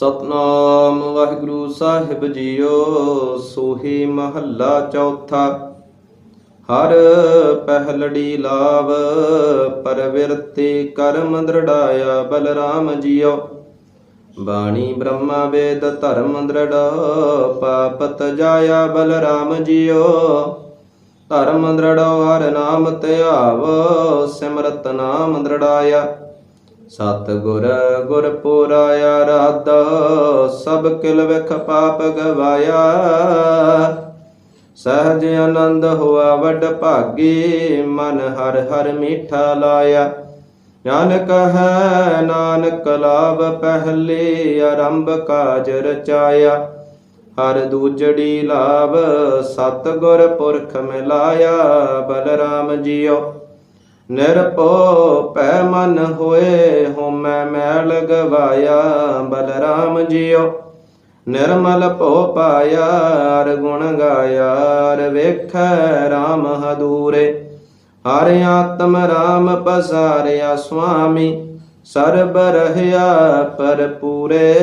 ਸਤਨਾਮ ਵਾਹਿਗੁਰੂ ਸਾਹਿਬ ਜੀਓ, ਸੋਹੀ ਮਹੱਲਾ ਚੌਥਾ। ਹਰ ਪਹਿਲੜੀ ਲਾਵ, ਪਰਵਿਰਤੀ ਕਰਮ ਦ੍ਰਿੜਾਇਆ ਬਲਰਾਮ ਜੀਓ। ਬਾਣੀ ਬ੍ਰਹਮਾ ਵੇਦ ਧਰਮ ਦ੍ਰਿੜ, ਪਾਪਤ ਜਾਇਆ ਬਲਰਾਮ ਜੀਓ। ਧਰਮ ਦ੍ਰਿੜੋ, ਹਰ ਨਾਮ ਧਿਆਵ ਸਿਮਰਤ ਨਾਮ ਦ੍ਰਿੜਾਇਆ। ਸਤ ਗੁਰ ਗੁਰ ਪੁਰਾਇਆ ਰਾਧ, ਸਭ ਕਿਲ ਵਿਖ ਪਾਪ ਗਵਾਇਆ। ਸਹਜ ਆਨੰਦ ਹੋਆ ਵੱਡ ਭਾਗੀ, ਮਨ ਹਰ ਹਰ ਮੀਠਾ ਲਾਇਆ। ਨਾਨਕ ਹੈ, ਨਾਨਕ ਲਾਭ ਪਹਿਲੇ, ਆਰੰਭ ਕਾਜ ਰਚਾਇਆ। ਹਰ ਦੂਜੜੀ ਲਾਭ ਸਤ ਗੁਰ ਪੁਰਖ ਮਿਲਾਇਆ। ਬਲਰਾਮ ਜੀਓ ਨਿਰਭਉ ਪੈ ਮਨ ਹੋਏ ਹਉਮੈ ਮੈਲ ਗਵਾਇਆ, ਬਲਰਾਮ ਜੀਓ। ਨਿਰਮਲ ਭਉ ਪਾਇਆ ਅਰ ਗੁਣ ਗਾਇਆ ਅਰ ਵੇਖੈ RAM ਹਦੂਰੇ। ਹਰ ਆਤਮ RAM ਪਸਾਰਿਆ ਸੁਆਮੀ, ਸਰਬ ਰਹਿਆ ਪਰਪੂਰੇ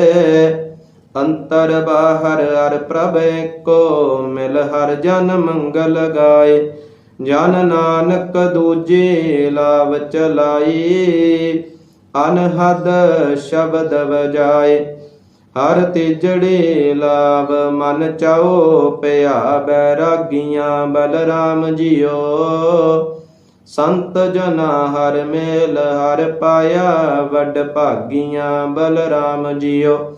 ਅੰਤਰ ਬਾਹਰ ਅਰ ਪ੍ਰਭ ਏਕੋ, ਮਿਲ ਹਰ ਜਨ ਮੰਗਲ ਗਾਏ। ਜਨ ਨਾਨਕ ਦੂਜੇ ਲਾਭ ਚਲਾਈ, ਅਨਹਦ ਸ਼ਬਦ ਵਜਾਏ। ਹਰ ਤੇਜੜੇ ਲਾਭ ਮਨ ਚਾਓ ਪਿਆ ਬੈਰਾਗੀਆਂ ਬਲਰਾਮ ਜੀਓ। ਸੰਤ ਜਨਾ ਹਰ ਮੇਲ ਹਰ ਪਾਇਆ, ਵੱਡ ਭਾਗੀਆਂ ਬਲਰਾਮ ਜੀਓ।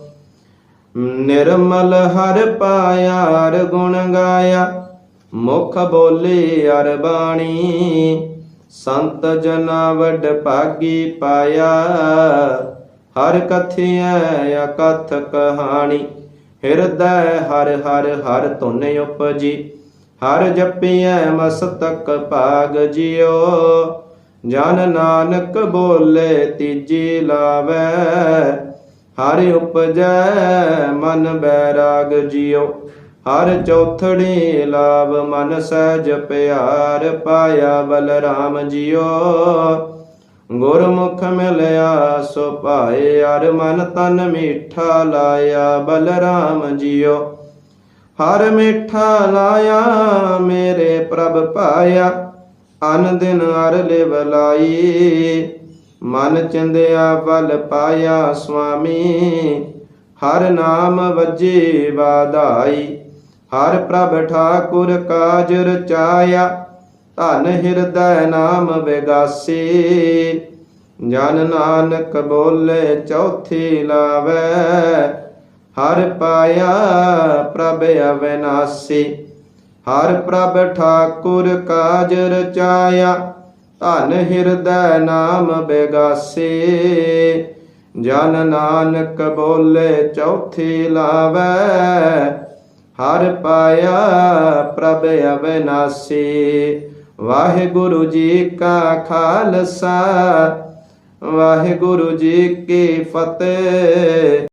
ਨਿਰਮਲ ਹਰ ਪਾਇਆ, ਹਰ ਗੁਣ ਗਾਇਆ। ਮੁਖ ਬੋਲੇ ਅਰ ਬਾਣੀ, ਸੰਤ ਜਨਾ ਵਡ ਭਾਗੀ ਪਾਇਆ। ਹਰ ਕਥਿਐ ਅਕਥ ਕਹਾਣੀ, ਹਿਰਦੈ ਹਰ ਹਰ ਹਰ ਧੁਨ ਉਪਜੀ। ਹਰ ਜਪੀਐ ਮਸਤਕ ਭਾਗ ਜਿਉ, ਜਨ ਨਾਨਕ ਬੋਲੇ ਤੀਜੀ ਲਾਵੈ। ਹਰ ਉਪਜੈ ਮਨ ਬੈਰਾਗ ਜਿਉ। ਹਰ ਚੌਥੜੀ ਲਾਭ ਮਨ ਸਹਿਜ ਪਿਆਰ ਪਾਇਆ ਬਲਰਾਮ ਜੀਓ। ਗੁਰਮੁਖ ਮਿਲਿਆ ਸੋ ਭਾਏ ਅਰ ਮਨ ਤਨ ਮੀਠਾ ਲਾਇਆ ਬਲਰਾਮ ਜੀਓ। ਹਰ ਮਿੱਠਾ ਲਾਇਆ ਮੇਰੇ ਪ੍ਰਭ ਪਾਇਆ, ਅਨ ਦਿਨ ਅਰ ਲਿਵ ਲਾਈ। ਮਨ ਚੰਦਿਆ ਬਲ ਪਾਇਆ ਸੁਆਮੀ, ਹਰ ਨਾਮ ਵਜੇ ਵਾਧਾਈ। ਹਰ ਪ੍ਰਭ ਠਾਕੁਰ ਕਾਜ ਰਚਾਇਆ ਧਨ ਹਿਰਦੈ ਨਾਮ ਵਿਗਾਸੀ। ਜਨ ਨਾਨਕ ਬੋਲੇ ਚੌਥੀ ਲਾਵੈ, ਹਰ ਪਾਇਆ ਪ੍ਰਭ ਅਵਿਨਾਸੀ। ਹਰ ਪ੍ਰਭ ਠਾਕੁਰ ਕਾਜ ਰਚਾਇਆ ਧਨ ਹਿਰਦੈ ਨਾਮ ਬਿਗਾਸੀ ਜਨ ਨਾਨਕ ਬੋਲੇ ਚੌਥੀ ਲਾਵੈ ਹਰ ਪਾਇਆ ਪ੍ਰਭ ਅਵਿਨਾਸੀ। ਵਾਹਿਗੁਰੂ ਜੀ ਕਾ ਖਾਲਸਾ ਵਾਹਿਗੁਰੂ ਜੀ ਕੀ ਫਤਿਹ।